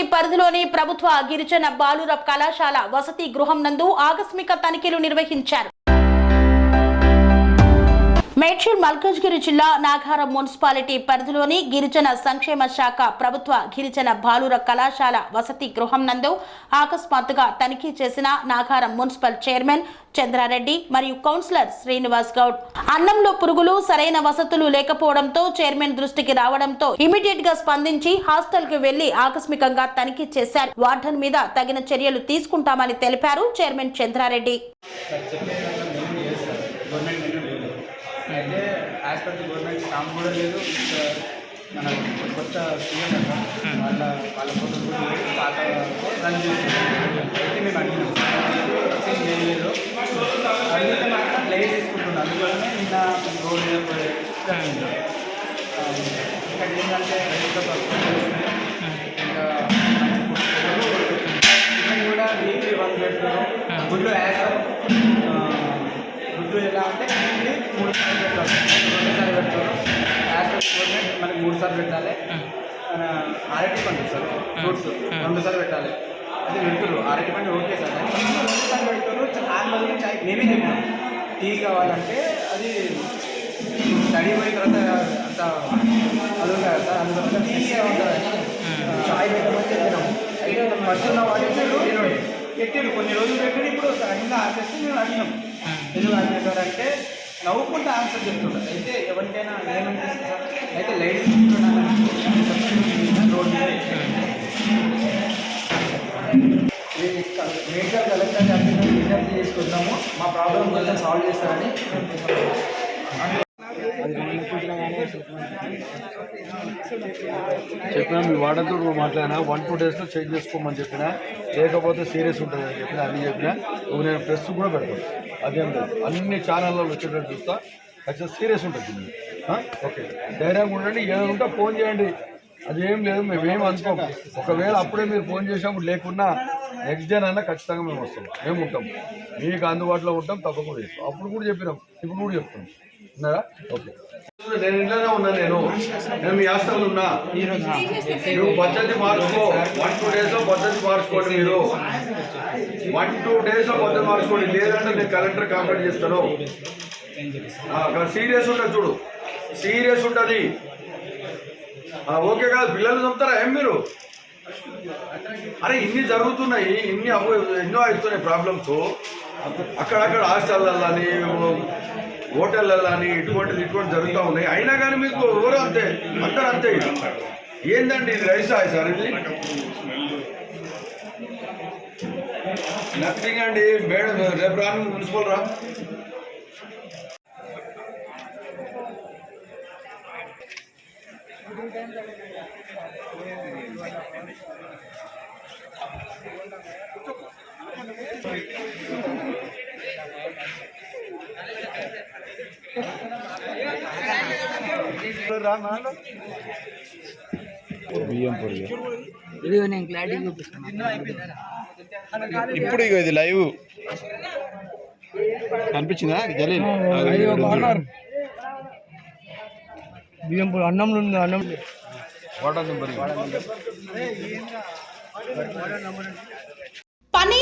Municipality పరిధిలోని ప్రభుత్వ గిరిజన బాలుర కళాశాల వసతి గృహం నందు ఆకస్మిక తనిఖీలు నిర్వహించారు. మేడ్చల్ మల్కాజ్గిరి జిల్లా నాగారం మున్సిపాలిటీ పరిధిలోని గిరిజన సంక్షేమ శాఖ ప్రభుత్వ గిరిజన బాలుర కళాశాల వసతి గృహం నందు అకస్మాత్తుగా తనిఖీ చేసిన నాగారం మున్సిపల్ చైర్మన్ చంద్రారెడ్డి మరియు కౌన్సిలర్ శ్రీనివాస్ గౌడ్. అన్నంలో పురుగులు సరైన వసతులు లేకపోవడంతో చైర్మన్ దృష్టికి రావడంతో ఇమీడియట్గా స్పందించి హాస్టల్కు వెళ్ళి ఆకస్మికంగా తనిఖీ చేశారు. వార్డన్ మీద తగిన చర్యలు తీసుకుంటామని తెలిపారు చైర్మన్ చంద్రారెడ్డి సార్ చెప్పే విధంగా మెనూ లేదు సార్ గవర్నమెంట్ మెనూ లేదు అయితే యాజ్ పర్ కూడా లేదు. మన కొత్త సీఎం వాళ్ళ వాళ్ళ ఫోటో కూడా లేదు పాత రన్ చేస్తున్నారు మేము అడిగినాం. చేంజ్ చేయలేదు అడిగితే మాత్రం లైట్ తీసుకుంటున్నాం అందువల్లనే నిన్న రోడ్ మీద పోయి ఇక్కడ ఏంటంటే రైతుల ఇంకా చికెన్ కూడా వీక్లీ వన్ పెడతారు గుడ్లు యాడ్ గుడ్లు ఎలా అంటే వీక్లీ మూడు సార్లు పెడతారు గవర్నమెంట్ మనకి మూడు సార్లు పెట్టాలి. అరటి పండు సార్ ఫ్రూట్స్ రెండు సార్లు పెట్టాలి. అది పెడతారు అరటి పండు ఓకే సార్ రెండు సార్లు పెడతారు చాలా మంది చాయ్ మేమే చెప్పినాం. టీ కావాలంటే అది స్టడీ పోయిన తర్వాత అంత అది ఉంది కదా సార్ అందువల్ల టీసీ ఉంటుంది. చాయ్ పెట్టమని చెప్పినాం. అయితే మధ్యలో వాడి పెట్టారు కొన్ని రోజులు పెట్టారు ఇప్పుడు సడన్గా ఆపేస్తే మేము అడిగినాం. ఎందుకు ఆపేశారంటే నవ్వుకుంటూ ఆన్సర్ చెప్తుంటారు అయితే ఎవరికైనా ఏమనిపిస్తుంది? అయితే లైట్ రోడ్ మేజర్ కలెక్టర్ గారిని విజ్ఞప్తి చేసుకుంటున్నాము మా ప్రాబ్లం కొంచెం సాల్వ్ చేస్తారని చెప్పినా మీ వాడతో నువ్వు మాట్లాడినా వన్ టూ డేస్లో చేంజ్ చేసుకోమని చెప్పినా? లేకపోతే సీరియస్ ఉంటుంది అని చెప్పినా? అన్నీ చెప్పినా? నువ్వు నేను ప్రెస్ కూడా పెడతాను. అదేం లేదు అన్ని ఛానళ్ళలో వచ్చేటట్టు చూస్తా. ఖచ్చితంగా సీరియస్ ఉంటుంది ఓకే. ధైర్యంగా ఉండండి ఏదైనా ఉంటే ఫోన్ చేయండి. అదేం లేదు మేమేం అనుకోము ఒకవేళ అప్పుడే మీరు ఫోన్ చేసినప్పుడు లేకున్నా నెక్స్ట్ డే అయినా ఖచ్చితంగా మేము వస్తాం. మేము ఉంటాం. మీకు అందుబాటులో ఉంటాం తప్పకుండా చేస్తాం. అప్పుడు కూడా చెప్పినాం. ఇప్పుడు కూడా చెప్తాం. ఉన్నారా ఓకే. నేను ఇంట్లోనే ఉన్నా నేను. నేను మీ హాస్టల్ ఉన్నా. నువ్వు పద్ధతి మార్చుకో. వన్ టూ డేస్లో పద్ధతి మార్చుకోండి మీరు. వన్ టూ డేస్లో పద్ధతి మార్చుకోండి. లేదంటే నేను కలెక్టర్ కంప్లైంట్ చేస్తాను. సీరియస్ ఉంటుంది చూడు. సీరియస్ ఉంటుంది ఓకే కాదు పిల్లలు చంపుతారా? ఏం మీరు? అరే ఇన్ని జరుగుతున్నాయి ఇన్ని ఎన్నో అవుతున్నాయి ప్రాబ్లమ్స్. అక్కడక్కడ హాస్టళ్ళని హోటళ్ళని ఇటువంటిది ఇటువంటి జరుగుతూ ఉన్నాయి. అయినా కానీ మీకు ఎవరు అంతే? అందరు అంతే ఏందండి ఇది రైసా సార్ ఇది? నథింగ్ అండి. మేడం రేపు రాను మున్సిపల్ రా. ఇది నేను ఇప్పుడు ఇగో ఇది లైవ్ అనిపించిందా జలీల్ బియ్యం పొడి అన్నంలో ఉంది అన్నం. Water number